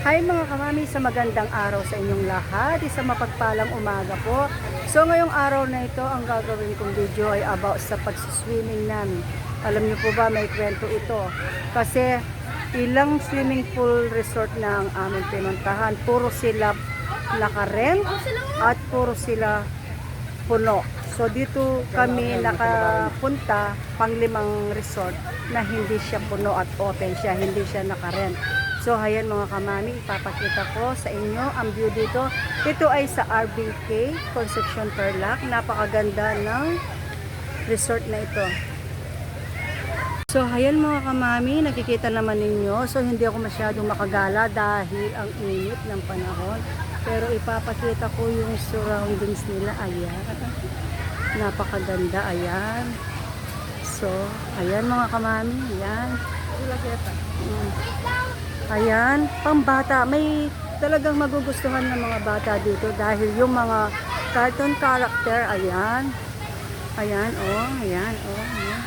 Hi mga kamami, sa magandang araw sa inyong lahat, isang mapagpalang umaga po. So ngayong araw na ito, ang gagawin kong video ay about sa pagsiswimming namin. Alam niyo po ba, may kwento ito. Kasi ilang swimming pool resort na ang aming pinuntahan, puro sila nakarent at puro sila puno. So dito kami nakapunta panglimang resort na hindi siya puno at open siya, hindi siya nakarent. So ayan mga kamami, ipapakita ko sa inyo ang view dito. Ito ay sa RBK Concepcion Tarlac. Napakaganda ng resort na ito. So ayan mga kamami, nakikita naman ninyo. So hindi ako masyadong makagala dahil ang init ng panahon. Pero ipapakita ko yung surroundings nila. Ayan. Napakaganda. Ayan. So, ayan mga kamami. Ayan. Mm. Ayan, pambata. May talagang magugustuhan ng mga bata dito dahil yung mga cartoon character, ayan. Ayan, oh, ayan, oh, ayan.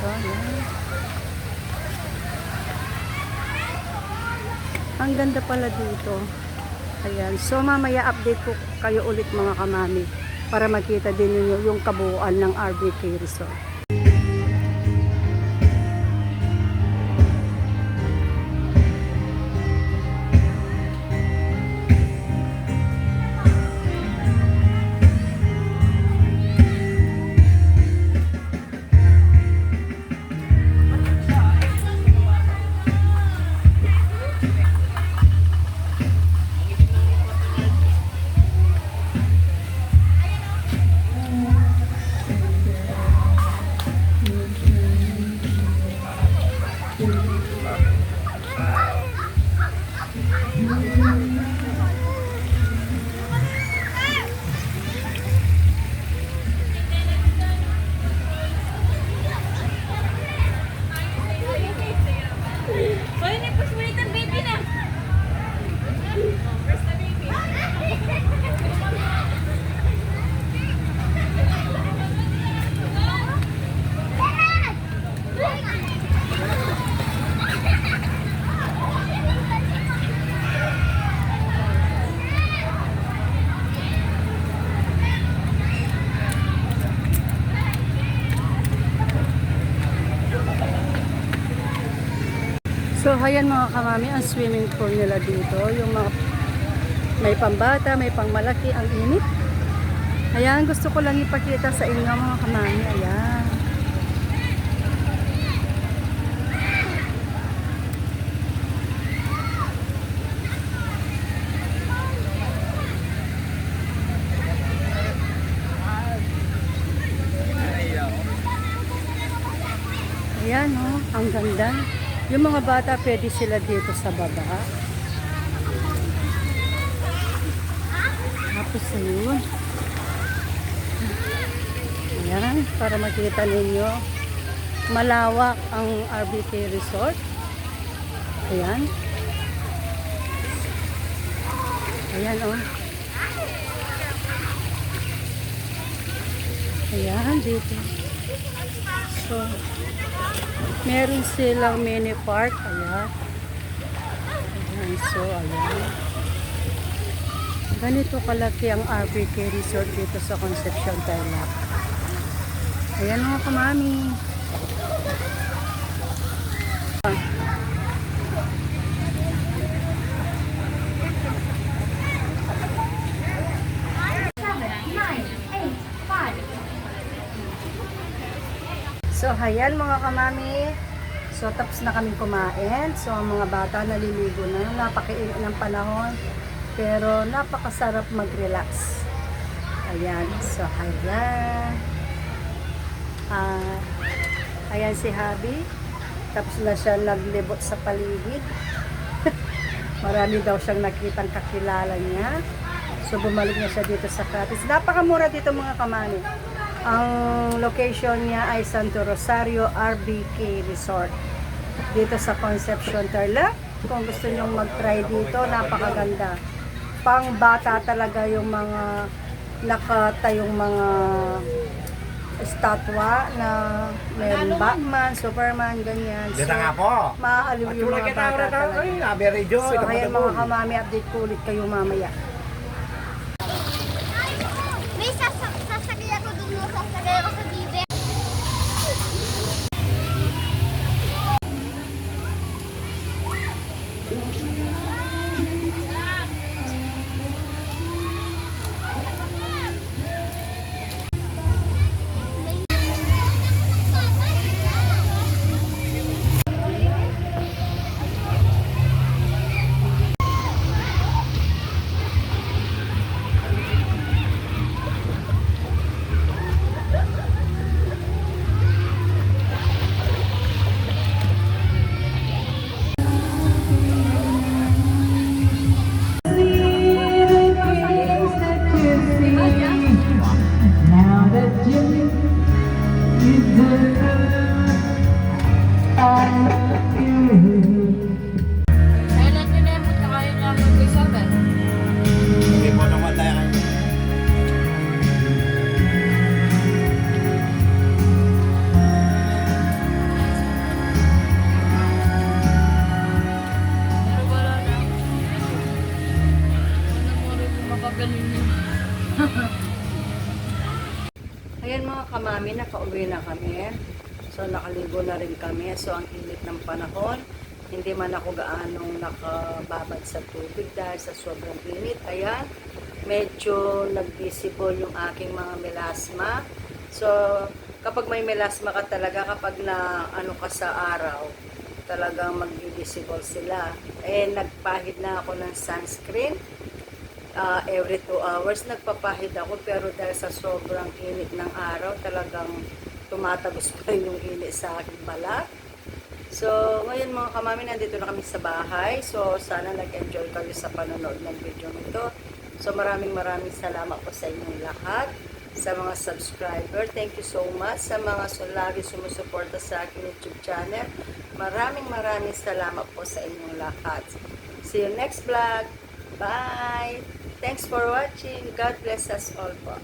Oh, ayan. Ang ganda pala dito. Ayan. So, mamaya update ko kayo ulit mga kamami para makita din ninyo yung kabuuan ng RBK Resort. Ayan mga kamami, ang swimming pool nila dito. Yung mga may pambata, may pangmalaki, ang init. Ayan, gusto ko lang ipakita sa inyo mga kamami. Ayan. Ayan, oh, ang ganda. Yung mga bata, pwede sila dito sa baba. Tapos ayun. Ayan, para makita ninyo. Malawak ang RBK Resort. Ayan. Ayan, oh. Ayan, dito. So, meron silang mini park. Ayan. Ayan, so, ayan. Ganito kalaki ang RBK Resort dito sa Concepcion, Tarlac. Ayan mga kamami. So, mga kamami. So, tapos na kami kumain. So, ang mga bata naliligo na. Napakainit ng panahon. Pero, napakasarap mag-relax. Ayan. So, ayan. Ah, ayan si Habi. Tapos na siya naglibot sa paligid. Marami daw siyang nakitang kakilala niya. So, bumalik na siya dito sa cottage. Napakamura dito mga kamani. Ang location niya ay Santo Rosario RBK Resort. Dito sa Concepcion, Tarlac. Kung gusto nyong mag-try dito, napakaganda. Pang bata talaga yung mga nakatayong mga estatwa na meron Batman, Superman, ganyan. Dito nga po. maaaliw yung mga bata talaga. ay radio So, kaya mga kamami, update ko ulit kayo mamaya. Niya? Ayan mga kamami, nakauwi na kami. So nakaligo na rin kami. So ang init ng panahon, hindi man ako gaanong nakababad sa tubig dahil sa sobrang init. Kaya medyo nag-visible yung aking mga melasma. So kapag may melasma ka talaga, kapag na ano ka sa araw, talagang mag-visible sila. Eh nagpahid na ako ng sunscreen uh, every 2 hours nagpapahid ako pero dahil sa sobrang init ng araw talagang tumatagos pa rin yung init sa aking balat. So, ngayon mga kamami, nandito na kami sa bahay. So, sana nag-enjoy kayo sa panonood ng video nito. So, maraming maraming salamat po sa inyong lahat. Sa mga subscriber, thank you so much. Sa mga so, lagi sumusuporta sa aking YouTube channel, maraming maraming salamat po sa inyong lahat. See you next vlog. Bye! Thanks for watching. God bless us all po.